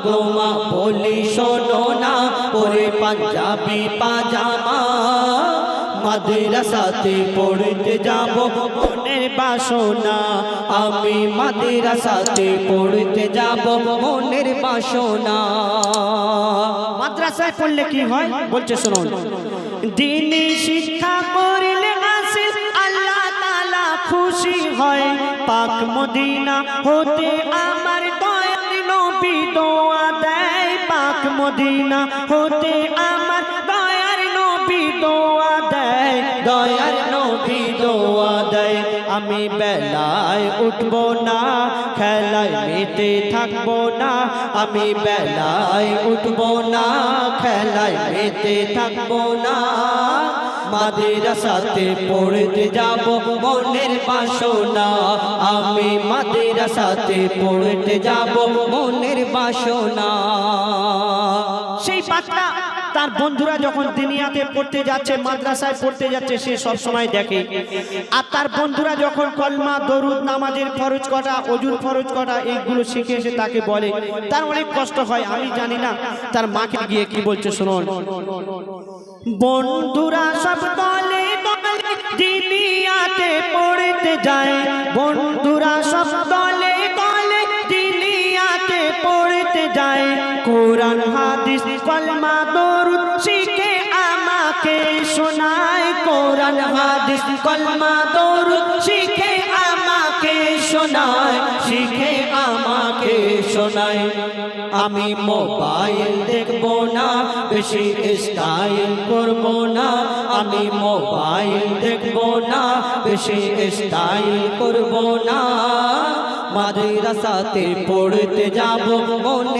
মাগো মা, বলি শোনো না পরে পাঞ্জাবি পাজামা মাদ্রাসাতে পড়তে যাব, মনের বাসনা। আমি মাদ্রাসাতে পড়তে যাব, মনের বাসনা। মাদ্রাসায় পড়লে কি হয়? বলছে, শুনুন। দিনী শিক্ষা করলে আসিল আল্লাহ তাআলা খুশি হয়। পাক মদিনা হতে আমার নবী দোয়া দেয় পাক মদিনা। হতে আমার দয়ার নবী দোয়া দেয় দয়ার নবী দোয়া আমি বেলায় উঠব না, খেলায় মেতে থাকব না। আমি বেলায় উঠব না, খেলায় মেতে থাকব না। মাদ্রাসাতে পড়তে যাব মনের বাসনা। আমি মাদ্রাসাতে পড়তে যাব মনের বাসনা। সেই পাত্রা তার বন্ধুরা যখন দুনিয়াতে পড়তে যাচ্ছে, মাদ্রাসায় পড়তে যাচ্ছে, সে সব সময় দেখে। আর তার বন্ধুরা যখন কলমা, দরুদ, নামাজের ফরজ কটা অজুর ফরজ কটা, এইগুলো শিখে এসে তাকে বলে। তার অনেক কষ্ট হয়, আমি জানি না। তার মাকে গিয়ে কি বলছে, শুনুন। বন্ধুরা সব দলে দিনিয়াতে পড়তে যায়। বন্ধুরা সব দলে দলে দিনিয়াতে পড়তে যায়। কোরআন, হাদিস, কলমা, দরুদ কোরআন, হাদিস, কলমা দরুদ শিখে আমাকে শোনায়, শিখে আমাকে শোনায়। আমি মোবাইল দেখব না, বেশি স্টাইল করব না। আমি মোবাইল দেখব না, বেশি স্টাইল করব না। মাদ্রাসাতে পড়তে যাব মনের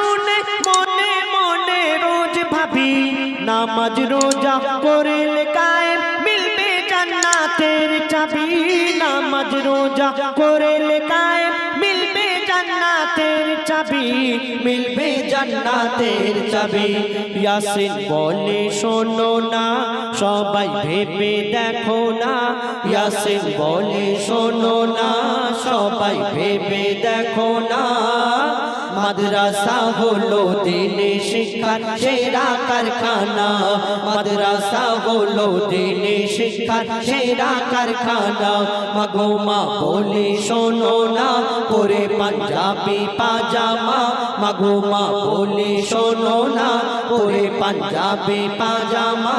শুনে মনে মনে রোজ ভাবি, নামাজ রোজা করলে কায়েম মিলবে জান্নাতের চাবি। নামাজ রোজা করলে কায়েম মিলবে জান্নাতের চাবি, মিলবে জান্নাতের চাবি। ইয়াসিন বলে, শোনো না, সবাই ভেবে দেখো না। ইয়াসিন বলে, শোনো না, সবাই ভেবে দেখো না। মাদ্রাসা হলো দিনে শিক্ষার সেরা কারখানা। মাদ্রাসা হলো দিনে শিক্ষার সেরা কারখানা। মাগো মা বলে, শোনো না, পরে পাঞ্জাবি পাজামা। মাগো মা বলে, শোনো না, পরে পাঞ্জাবি পাজামা।